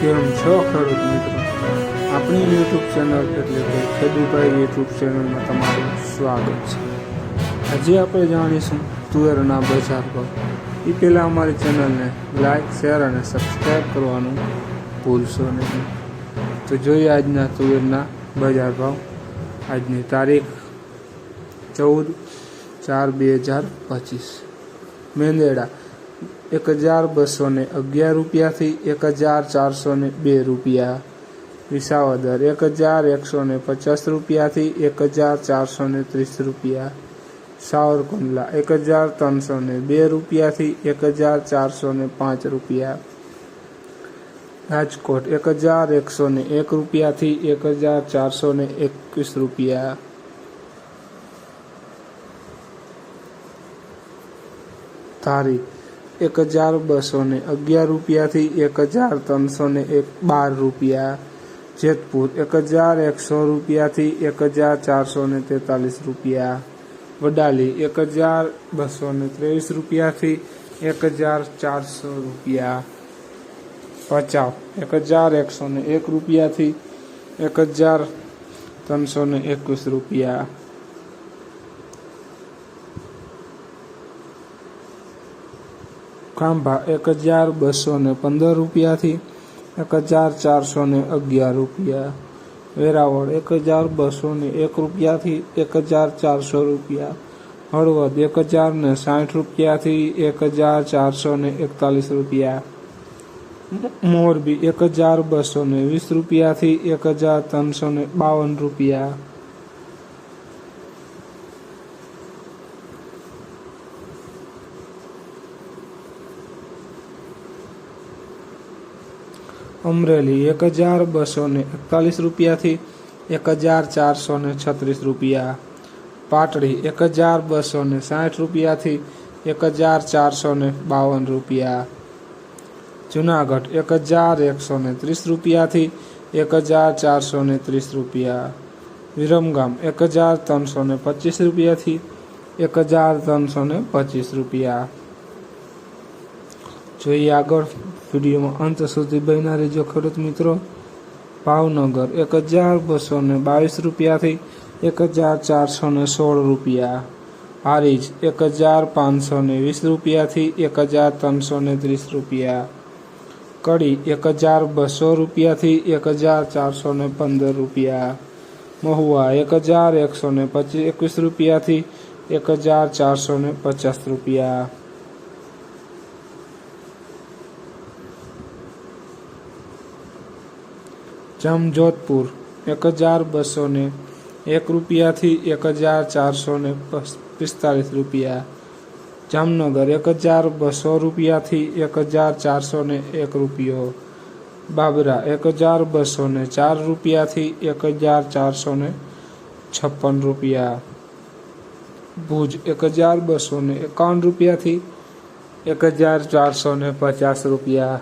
કેમ છો ખેડૂત મિત્રો? આપણી યુટ્યુબ ચેનલ એટલે કે ખેડૂભાઈ યુટ્યુબ ચેનલમાં તમારું સ્વાગત છે. આજે આપણે જાણીશું તુવેરના બજાર ભાવ. એ પહેલાં અમારી ચેનલને લાઇક શેર અને સબસ્ક્રાઈબ કરવાનું ભૂલશો નહીં. તો જોઈએ આજના તુવેરના બજાર ભાવ. આજની તારીખ ચૌદ ચાર બે હજાર પચીસ. મેંદેડા. એક હજાર બસો ને અગિયાર રૂપિયાથી એક હજાર ચારસો ને બે રૂપિયા. વિસાવદર એક હજાર એકસો ને પચાસ રૂપિયાથી એક હજાર ચારસો ને ત્રીસ રૂપિયા. સાવરકુંડલા એક હજાર ત્રણસો ને બે રૂપિયાથી એક હજાર ચારસો ને પાંચ રૂપિયા. રાજકોટ એક હજાર એકસો ને એક રૂપિયાથી એક હજાર ચારસો ને એકવીસ રૂપિયા. ધારી એક હજાર બસો ને અગિયાર રૂપિયાથી એક હજાર ત્રણસો ને એક બાર રૂપિયા. જેતપુર એક હજાર એકસો રૂપિયાથી એક હજાર ચારસો ને તેતાલીસ રૂપિયા. વડાલી એક હજાર બસો ને ત્રેવીસ રૂપિયાથી એક હજાર ચારસો રૂપિયા. ભચાઉ એક હજાર એકસો ને એક રૂપિયાથી એક હજાર ત્રણસો ને એકવીસ રૂપિયા. ખાંભા એક હજાર બસો ને પંદર રૂપિયાથી એક હજાર ચારસો ને અગિયાર રૂપિયા. વેરાવળ એક હજાર બસો ને એક રૂપિયાથી એક હજાર ચારસો રૂપિયા. હળવદ એક હજાર ને સાઠ રૂપિયાથી એક હજાર ચારસો ને એકતાલીસ રૂપિયા. મોરબી એક હજાર બસો ને વીસ રૂપિયાથી એક હજાર ત્રણસો ને બાવન રૂપિયા. અમરેલી એક હજાર બસો ને એકતાલીસ રૂપિયાથી એક હજાર ચારસો ને છત્રીસ રૂપિયા. પાટડી એક હજાર બસો ને સાઠ રૂપિયાથી એક હજાર ચારસો ને બાવન રૂપિયા. જુનાગઢ એક હજાર એકસો ને ત્રીસ રૂપિયાથી એક હજાર ચારસો ને ત્રીસ રૂપિયા. વિરમગામ એક હજાર ત્રણસો ને પચીસ રૂપિયાથી એક હજાર ત્રણસો ને પચીસ રૂપિયા. જોઈએ આગળ વિડીયોમાં અંત સુધી બન્યા રહેજો ખેડૂત મિત્રો, ભાવનગર એક હજાર બસો ને બાવીસ રૂપિયાથી એક હજાર ચારસો ને સોળ રૂપિયા. હારીજ એક હજાર પાંચસો ને વીસ રૂપિયાથી એક હજાર ત્રણસો ને ત્રીસ રૂપિયા. કડી એક હજાર બસો રૂપિયાથી એક હજાર ચારસો ને પંદર રૂપિયા. મહુવા એક હજાર એકસો ને પચીસ, એકવીસ રૂપિયાથી એક હજાર ચારસો ને પચાસ રૂપિયા. જમજોધપુર એક હજાર બસો ને એક રૂપિયાથી એક હજાર ચારસો ને પિસ્તાલીસ રૂપિયા. જામનગર એક હજાર બસો રૂપિયાથી એક હજાર ચારસો ને એક રૂપિયો. બાબરા એક હજાર બસો ને ચાર રૂપિયાથી એક હજાર ચારસો ને છપ્પન રૂપિયા. ભુજ એક હજાર બસો ને એકાવન રૂપિયાથી એક હજાર ચારસો ને પચાસ રૂપિયા.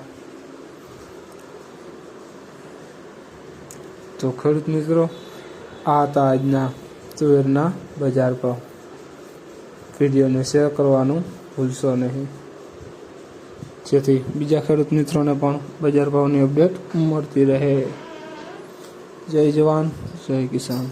તો ખેડૂત મિત્રો, આ હતા આજના તુવેરના બજાર ભાવ. વિડીયોને શેર કરવાનું ભૂલશો નહીં. જેથી બીજા ખેડૂત મિત્રોને પણ બજાર ભાવની અપડેટ મળતી રહે. જય જવાન, જય કિસાન.